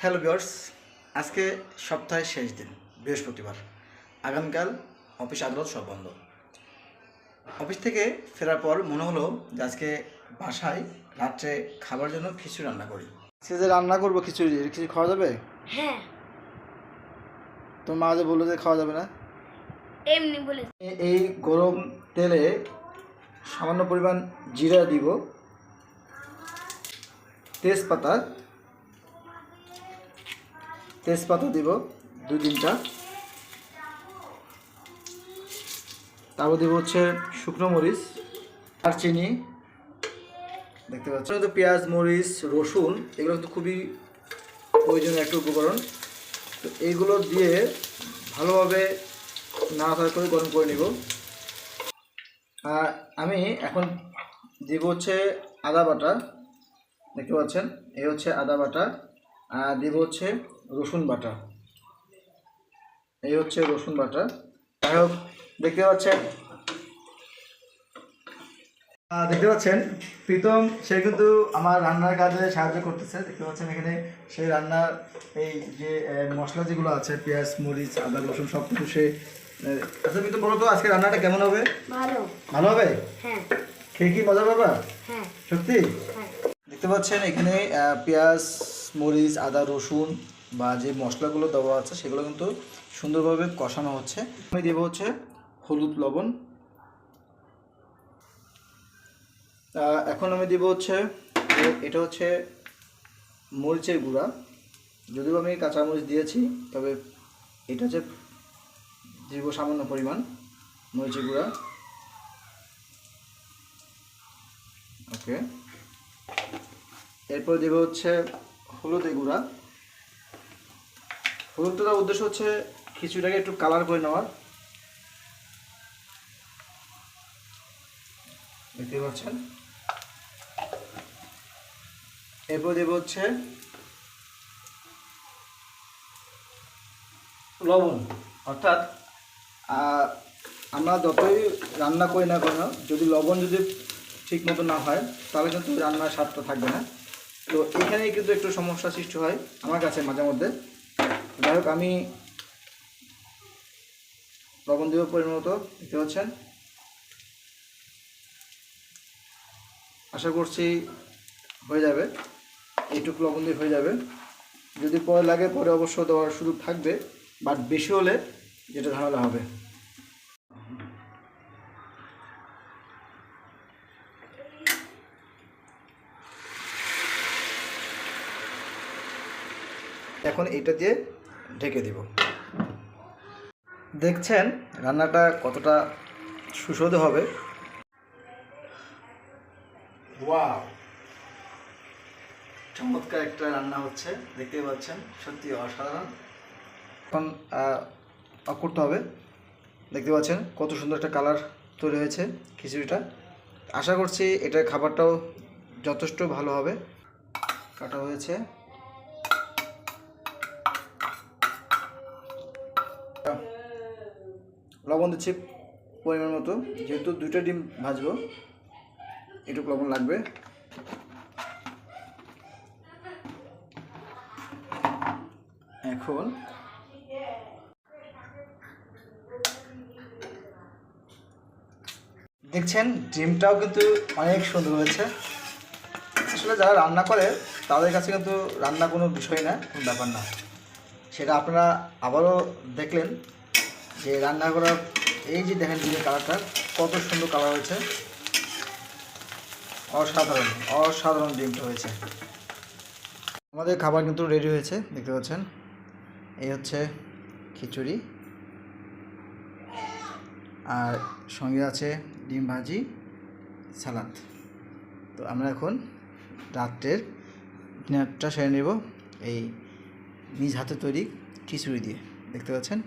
Hello viewers আজকে সপ্তাহের শেষ দিন বৃহস্পতিবার। আগামীকাল অফিস আদালত সব বন্ধ। অফিস থেকে ফেরার পর মনে হলো যে আজকে বাসায় রাত্রে খাবার জন্য খিচুড়ি রান্না করি। সে যে রান্না করব খিচুড়ি কিছু খাওয়া যাবে? হ্যাঁ। তো মা যে বলল যে খাওয়া যাবে না? এমনি বলে এই গরম তেলে সামান্য পরিমাণ জিরা দিব তেজপাতা তেজপাতা দিব দু তিনটা। তারপর দিব হচ্ছে শুকনো মরিচ আর চিনি দেখতে পাচ্ছেন? তো পেঁয়াজ, মরিচ, রসুন, এগুলো কিন্তু খুবই প্রয়োজনীয় একটা উপকরণ। তো এইগুলো দিয়ে ভালোভাবে নাড়াচাড়া করে গরম করে নিব। আর আমি এখন দিব হচ্ছে আদা বাটা, দেখতে পাচ্ছেন? এই হচ্ছে আদা বাটা। দিব হচ্ছে রসুন বাটা। এই হচ্ছে রসুন বাটা। যাই হোক দেখতে পাচ্ছেন? দেখতে পাচ্ছেন? প্রীতম সে কিন্তু আমার রান্নার কাজে সাহায্য করতেছে। দেখতে পাচ্ছেন এখানে সেই রান্নার এই যে মশলা যেগুলো আছে পেঁয়াজ মরিচ আদা রসুন সব কিছু সে আচ্ছা প্রীতম বলো তো আজকে রান্নাটা কেমন হবে? ভালো। ভালো হবে? হ্যাঁ। খেয়ে কি মজা পাবা? হ্যাঁ। সত্যি? হ্যাঁ। দেখতে পাচ্ছেন এখানে পেঁয়াজ মরিচ, আদা, রসুন বা যে মশলাগুলো দেওয়া আছে সেগুলো কিন্তু সুন্দরভাবে কষানো হচ্ছে। আমি দেবো হচ্ছে হলুদ লবণ। এখন আমি দেবো হচ্ছে এটা হচ্ছে মরিচের গুঁড়া। যদিও আমি কাঁচামরিচ দিয়েছি, তবে এটা হচ্ছে দিব সামান্য পরিমাণ মরিচের গুঁড়া। ওকে। এরপর দেবো হচ্ছে হলুদের গুঁড়া। হলুদটার উদ্দেশ্য হচ্ছে খিচুড়িটাকে একটু কালার করে নেওয়ার। দেখতে পাচ্ছেন? এরপর দেবো হচ্ছে লবণ। অর্থাৎ আমরা যতই রান্না করি না কেন, যদি লবণ যদি ঠিক মতো না হয়, তাহলে কিন্তু রান্নার স্বাদটা থাকবে না। তো এখানেই কিন্তু একটু সমস্যা সৃষ্টি হয় আমার কাছে মাঝে মধ্যে। যাই হোক, আমি লবণ দেবো পরিমাণ মতো, দেখতে পাচ্ছেন? আশা করছি হয়ে যাবে। এইটুকু লবণ দিয়ে হয়ে যাবে। যদি পরে লাগে, পরে অবশ্য দেওয়ার সুযোগ থাকবে বাট বেশি হলে যেটা ঝামেলা হবে। এখন এটা দিয়ে ঢেকে দিব। দেখছেন রান্নাটা কতটা সুস্বাদু হবে। ওয়াও। চমৎকার একটা রান্না হচ্ছে দেখতে পাচ্ছেন সত্যি অসাধারণ। এখন অফ করতে হবে। দেখতে পাচ্ছেন কত সুন্দর একটা কালার তৈরি হয়েছে খিচুড়িটা। আশা করছি এটার খাবারটাও যথেষ্ট ভালো হবে। কাটা হয়েছে। লবণ দিচ্ছি পরিমাণ মতো। যেহেতু দুইটা ডিম ভাজবো এটুকু লবণ লাগবে। এখন দেখছেন, ডিমটাও কিন্তু অনেক সুন্দর হয়েছে। আসলে যারা রান্না করে, তাদের কাছে কিন্তু রান্না কোনো বিষয় না, কোনো ব্যাপার না। সেটা আপনারা আবারও দেখলেন। যে রান্না করার, এই যে দেখেন ডিমের কালারটা, কত সুন্দর কালার হয়েছে। অসাধারণ অসাধারণ ডিমটা হয়েছে। আমাদের খাবার কিন্তু রেডি হয়েছে, দেখতে পাচ্ছেন। এই হচ্ছে খিচুড়ি। আর সঙ্গে আছে ডিম ভাজি, সালাদ। তো আমরা এখন রাত্রের ডিনারটা সেরে নেব এই নিজ হাতে তৈরি খিচুড়ি দিয়ে, দেখতে পাচ্ছেন?